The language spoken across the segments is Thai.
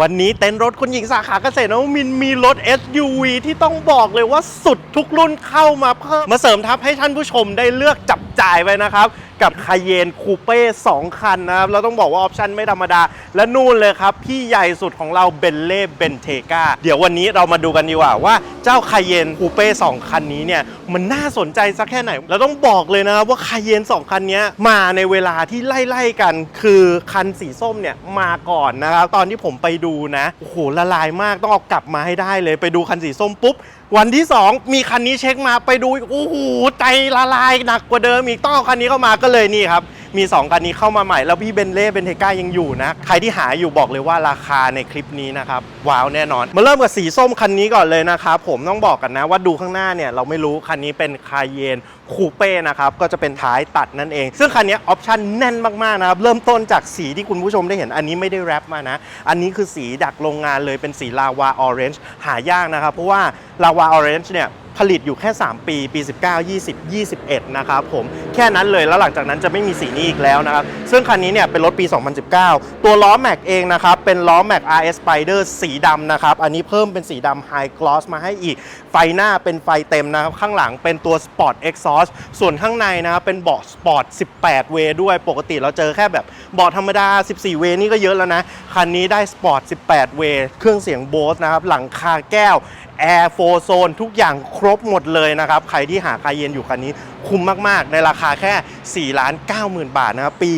วันนี้เต็นท์รถคุณหญิงสาขาเกษตรนวมินทร์มีรถ SUV ที่ต้องบอกเลยว่าสุดทุกรุ่นเข้ามาเพิ่มมาเสริมทัพให้ท่านผู้ชมได้เลือกจับ จ่ายไปนะครับ กับคาเยนคูเป้2คันนะครับเราต้องบอกว่าออปชันไม่ธรรมดา และนู่นเลยครับ พี่ใหญ่สุดของเราเบนเล่เบนเทกาเดี๋ยววันนี้เรามาดูกันดีกว่าว่าเจ้าคาเยนคูเป้2คันนี้เนี่ยมันน่าสนใจสักแค่ไหน เราต้องบอกเลยนะครับว่าคาเยน2คันนี้มาในเวลาที่ไล่ๆกัน คือคันสีส้มเนี่ยมาก่อนนะครับตอนที่ผมไปดูนะโอ้โหละลายมากต้องเอากลับมาให้ได้เลย ไปดูคันสีส้มปุ๊บวันที่ 2 มีคันนี้เช็คมาไปดูโอ้โหใจละลายหนักกว่าเดิมอีต้องเอาคันนี้เข้ามาก็เลยนี่ครับ มี 2 คันนี้เข้ามาใหม่ แล้วพี่เบนเล่เบนเทก้ายังอยู่นะ ใครที่หาอยู่บอกเลยว่าราคาในคลิปนี้นะครับ ว้าวแน่นอน มาเริ่มกับสีส้มคันนี้ก่อนเลยนะครับผมต้องบอกกันนะว่าดูข้างหน้าเนี่ยเราไม่รู้คันนี้เป็นคาเยนคูเป้นะครับก็จะเป็นท้ายตัดนั่นเอง ซึ่งคันนี้ออปชั่นแน่นมากๆนะครับเริ่มต้นจากสีที่คุณผู้ชมได้เห็นอันนี้ไม่ได้แรปมานะ อันนี้คือสีดักโรงงานเลยเป็นสีลาวาออเรนจ์หายากนะครับเพราะว่า ลาวาออเรนจ์เนี่ยผลิตอยู่แค่ 3 ปี ปี 19 20 21 นะครับผมแค่นั้นเลยแล้วหลังจากนั้นจะไม่มีสีนี้อีกแล้วนะครับ ซึ่งคันนี้เนี่ยเป็นรถปี 2019 ตัวล้อแม็กเองนะครับ เป็นล้อแม็ก RS Spider สีดำนะครับ อันนี้เพิ่มเป็นสีดำ High Gloss มาให้อีก ไฟหน้าเป็นไฟเต็มนะครับ ข้างหลังเป็นตัว Sport Exhaust ส่วนข้างในนะครับ เป็นเบาะ Sport 18 เวยด้วยปกติเราเจอแค่แบบเบาะธรรมดา 14 เวยนี่ก็เยอะแล้วนะคันนี้ได้ Sport 18 เวยเครื่องเสียงโบสนะครับหลังคาแก้ว แอร์โฟโซนทุกอย่างครบหมดเลยนะครับ ใครที่หาคาเยนอยู่คันนี้ คุ้มมากๆ ในราคาแค่ 4 ล้าน 9 0,000 บาทนะครับ ปี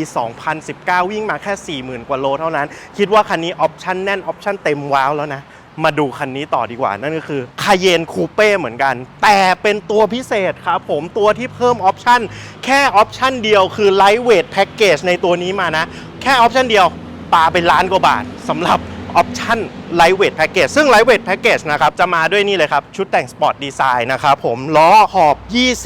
2019 วิ่งมาแค่ 40,000 กว่าโลเท่านั้น คิดว่าคันนี้ออปชั่นแน่นออปชั่นเต็มว้าวแล้วนะมาดูคันนี้ต่อดีกว่า นั่นก็คือคาเยนคูเป้เหมือนกัน แต่เป็นตัวพิเศษครับผมตัวที่เพิ่มออปชั่นแค่ออปชั่นเดียวคือไลท์เวทแพ็กเกจในตัวนี้มานะ แค่ออปชั่นเดียวปาเป็นล้านกว่าบาทสำหรับออปชั่น ไลท์เวทแพ็กเกจซึ่งไลท์เวทแพ็กเกจนะครับจะมาด้วยนี่เลยครับ ชุดแต่งสปอร์ตดีไซน์นะครับผมล้อขอบ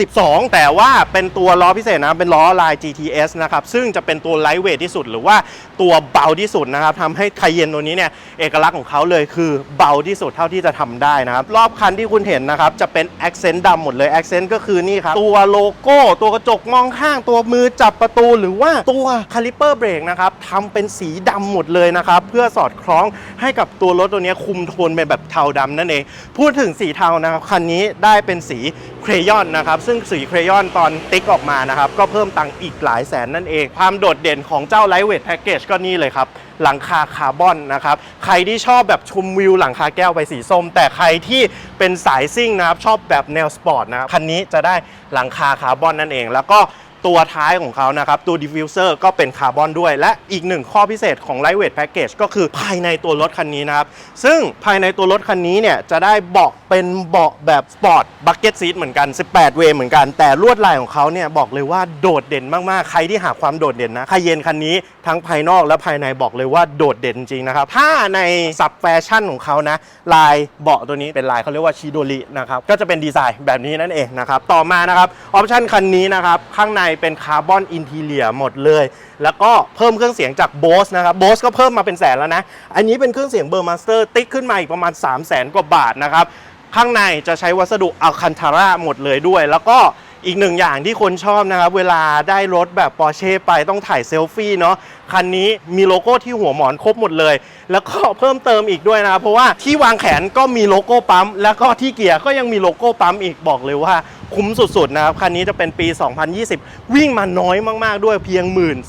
22 แต่ว่าเป็นตัวล้อพิเศษนะเป็นล้อลาย GTS นะครับซึ่งจะเป็นตัวไลท์เวทที่สุด หรือว่าตัวเบาที่สุดนะครับทำให้คาเยนตัวนี้เนี่ยเอกลักษณ์ของเขาเลยคือเบาที่สุดเท่าที่จะทำได้นะครับรอบคันที่คุณเห็นนะครับจะเป็น Accent ดำหมดเลย Accent ก็คือนี่ครับตัวโลโก้ตัวกระจกมองข้างตัวมือจับประตู หรือว่าตัวคาลิเปอร์เบรกนะครับทำเป็นสีดำหมดเลยนะครับเพื่อสอดคล้องให้กับตัวรถตัวนี้คุมโทนเป็นแบบเทาดำนั่นเอง พูดถึงสีเทานะครับคันนี้ได้เป็นสีเครยอนนะครับ ซึ่งสีเครยอนตอนติ๊กออกมานะครับ ก็เพิ่มตังค์อีกหลายแสนนั่นเอง ความโดดเด่นของเจ้าไลท์เวทแพ็กเกจก็นี่เลยครับ หลังคาคาร์บอนนะครับ ใครที่ชอบแบบชมวิวหลังคาแก้วไปสีส้ม แต่ใครที่เป็นสายซิ่งนะครับชอบแบบแนวสปอร์ตนะครับคันนี้จะได้หลังคาคาร์บอนนั่นเอง แล้วก็ ตัวท้ายของเขานะครับ ตัวดิฟฟิวเซอร์ก็เป็นคาร์บอนด้วย และอีกหนึ่งข้อพิเศษของ Lightweight Package ก็คือภายในตัวรถคันนี้นะครับ ซึ่งภายในตัวรถคันนี้เนี่ยจะได้เบาะเป็นเบาะแบบสปอร์ตบักเก็ตซีทเหมือนกัน 18 เวย์เหมือนกัน แต่ลวดลายของเขาเนี่ยบอกเลยว่าโดดเด่นมากๆ ใครที่หาความโดดเด่นนะคาเยนคันนี้ทั้งภายนอกและภายในบอกเลยว่าโดดเด่นจริงนะครับ ถ้าในสับแฟชั่นของเขานะ ลายเบาะตัวนี้เป็นลายเขาเรียกว่าชิโดรินะครับ ก็จะเป็นดีไซน์แบบนี้นั่นเองนะครับ ต่อมานะครับ ออปชั่นคันนี้นะครับ ข้างในเป็นคาร์บอนอินทีเลียหมดเลย แล้วก็เพิ่มเครื่องเสียงจาก Bose นะครับ Bose ก็เพิ่มมาเป็นแสนแล้วนะ อันนี้เป็นเครื่องเสียงเบอร์มาสเตอร์ติ๊กขึ้นมาอีกประมาณ 3 0 0แสนกว่าบาทนะครับ ข้างในจะใช้วัสดุอัลคันทาร่าหมดเลยด้วย แล้วก็อีกหนึ่งอย่างที่คนชอบนะครับ เวลาได้รถแบบปอร์เช่ไปต้องถ่ายเซลฟี่เนาะคันนี้มีโลโก้ที่หัวหมอนครบหมดเลย แล้วก็เพิ่มเติมอีกด้วยนะครับเพราะว่าที่วางแขนก็มีโลโก้ปั๊ม แล้วก็ที่เกียร์ก็ยังมีโลโก้ปั๊มอีกบอกเลยว่า คุ้มสุดๆนะครับคันนี้จะเป็นปี 2020 วิ่งมาน้อยมากๆด้วยเพียง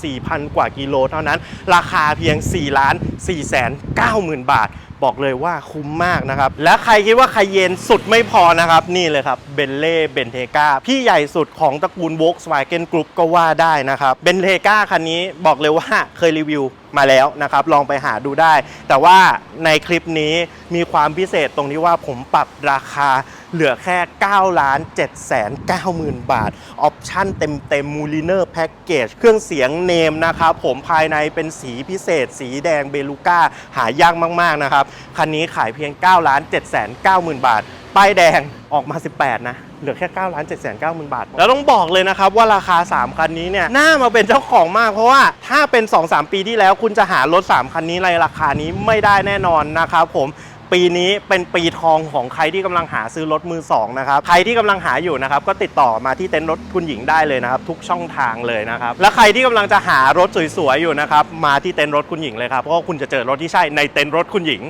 14,000 กว่ากิโลเท่านั้น ราคาเพียง 4 ล้าน 4 แสน 9 หมื่นบาท บอกเลยว่าคุ้มมากนะครับ และใครคิดว่าใคาเย็นสุดไม่พอนะครับ นี่เลยครับเบนเล่เบนเทกาพี่ใหญ่สุดของตระกูล Volkswagen Group ก็ว่าได้นะครับเบนเทกาคันนี้บอกเลยว่าเคยรีวิวมาแล้วนะครับ ลองไปหาดูได้ แต่ว่าในคลิปนี้มีความพิเศษตรงที่ว่าผมปรับราคา เหลือแค่9ล้าน7แสน9หมื่นบาท ออปชั่นเต็มเต็มมูลิเนอร์แพ็กเกจเครื่องเสียงเนมนะครับผมภายในเป็นสีพิเศษ สีแดงเบลูก้า หายากมาก ๆ นะครับ คันนี้ขายเพียง9ล้าน7แสน9หมื่นบาท ป้ายแดงออกมา 18 นะ เหลือแค่9ล้าน7แสน9หมื่นบาท แล้วต้องบอกเลยนะครับว่าราคา 3 คันนี้เนี่ย น่ามาเป็นเจ้าของมาก เพราะว่าถ้าเป็น 2-3 ปีที่แล้ว คุณจะหารถ 3 คันนี้ในราคานี้ไม่ได้แน่นอนนะครับผม ปีนี้เป็นปีทองของใครที่กำลังหาซื้อรถมือสองนะครับใครที่กำลังหาอยู่นะครับก็ติดต่อมาที่เต็นท์รถคุณหญิงได้เลยนะครับทุกช่องทางเลยนะครับและใครที่กำลังจะหารถสวยๆอยู่นะครับมาที่เต็นท์รถคุณหญิงเลยครับเพราะว่าคุณจะเจอรถที่ใช่ในเต็นท์รถคุณหญิง